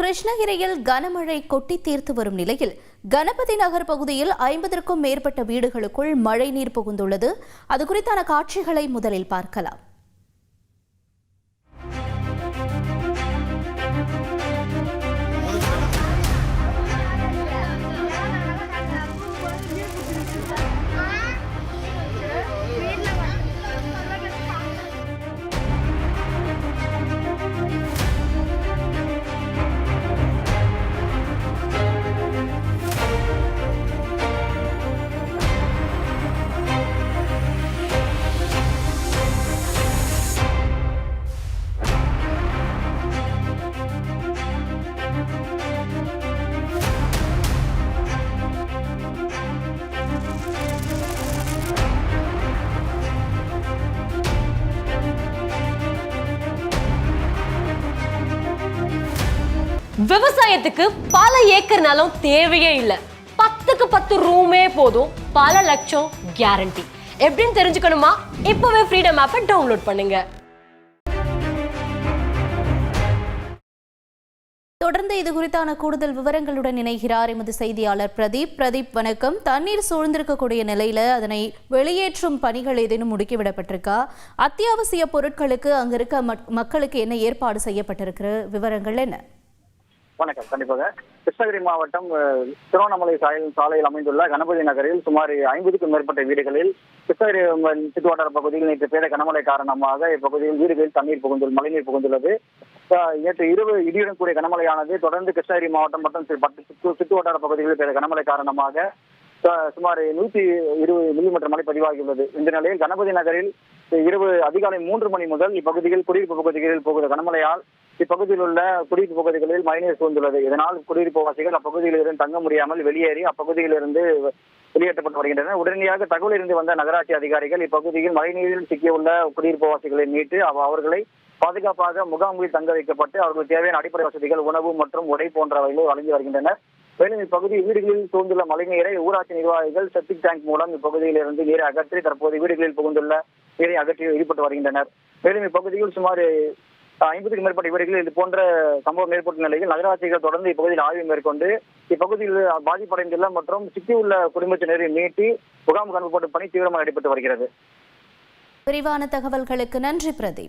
கிருஷ்ணகிரியில் கனமழை கொட்டி தீர்த்து வரும் நிலையில் கணபதி நகர் பகுதியில் ஐம்பதற்கும் மேற்பட்ட வீடுகளுக்குள் மழைநீர் புகுந்துள்ளது. அது குறித்தான காட்சிகளை முதலில் பார்க்கலாம். விவசாயத்துக்கு பல ஏக்கர் நிலம் தேவையே இல்லை. பத்துக்கு பத்து ரூமே போதும். பல லட்சம் கேரண்டி எப்படின்னு தெரிஞ்சுக்கணுமா? இப்பவே ஃப்ரீடம் ஆப்பை டவுன்லோட் பண்ணுங்க. தொடர்ந்து இது குறித்தான கூடுதல் விவரங்களுடன் இணைகிறார் எமது செய்தியாளர் பிரதீப். பிரதீப் வணக்கம். தண்ணீர் சூழ்ந்திருக்கக்கூடிய நிலையில அதனை வெளியேற்றும் பணிகள் ஏதேனும் முடுக்கிவிடப்பட்டிருக்கா? அத்தியாவசிய பொருட்களுக்கு அங்கிருக்க மக்- மக்களுக்கு என்ன ஏற்பாடு செய்யப்பட்டிருக்கிற விவரங்கள் என்ன? வணக்கம் கண்டிப்பாக கிருஷ்ணகிரி மாவட்டம் திருவண்ணாமலை சாலையில் சாலையில் அமைந்துள்ள கணபதி நகரில் சுமார் ஐம்பதுக்கும் மேற்பட்ட வீடுகளில் கிருஷ்ணகிரி சுற்றுவட்டார பகுதியில் நேற்று பெய்த கனமழை காரணமாக இப்பகுதியில் வீடுகளில் தண்ணீர் புகுந்துள்ள மழைநீர் புகுந்துள்ளது நேற்று இரவு இடியுடன் கூடிய கனமழையானது தொடர்ந்து கிருஷ்ணகிரி மாவட்டம் மற்றும் சுற்று சுற்றுவட்டார பகுதிகளில் பெய்த கனமழை காரணமாக சுமார் நூற்றி இருபது மில்லிமீட்டர் மழை பதிவாகியுள்ளது. இந்த நிலையில் கணபதி நகரில் இரவு அதிகாலை மூன்று மணி முதல் இப்பகுதியில் குடியிருப்பு பகுதிகளில் போகிற கனமழையால் இப்பகுதியில் உள்ள குடியிருப்பு பகுதிகளில் மழைநீர் சூழ்ந்துள்ளது. இதனால் குடியிருப்பு வாசிகள் அப்பகுதியில் இருந்து தங்க முடியாமல் வெளியேறி அப்பகுதியில் இருந்து வெளியேற்றப்பட்டு வருகின்றனர். உடனடியாக தகவல் இருந்து வந்த நகராட்சி அதிகாரிகள் இப்பகுதியில் மழைநீரில் சிக்கியுள்ள குடியிருப்பு வாசிகளை மீட்டு அவர்களை பாதுகாப்பாக முகாம்களில் தங்க வைக்கப்பட்டு அவர்களுக்கு தேவையான அடிப்படை வசதிகள் உணவு மற்றும் உடை போன்றவைகளை வழங்கி வருகின்றனர். மேலும் இப்பகுதி வீடுகளில் சூழ்ந்துள்ள மழைநீரை ஊராட்சி நிர்வாகிகள் செப்டிக் டேங்க் மூலம் இப்பகுதியில் இருந்து நீரை அகற்றி தற்போது வீடுகளில் புகுந்துள்ள நீரை அகற்றி ஈடுபட்டு வருகின்றனர். மேலும் இப்பகுதியில் சுமார் ஐம்பதுக்கும் மேற்பட்ட வீடுகளில் இது போன்ற சம்பவம் ஏற்பட்ட நிலையில் நகராட்சிகள் தொடர்ந்து இப்பகுதியில் ஆய்வு மேற்கொண்டு இப்பகுதியில் பாதிப்படைந்துள்ள மற்றும் சிக்கியுள்ள குடும்பத்தினரை மீட்டி முகாம் கணக்கு பணி தீவிரமாக நடைபெற்று வருகிறது. விரிவான தகவல்களுக்கு நன்றி பிரதீப்.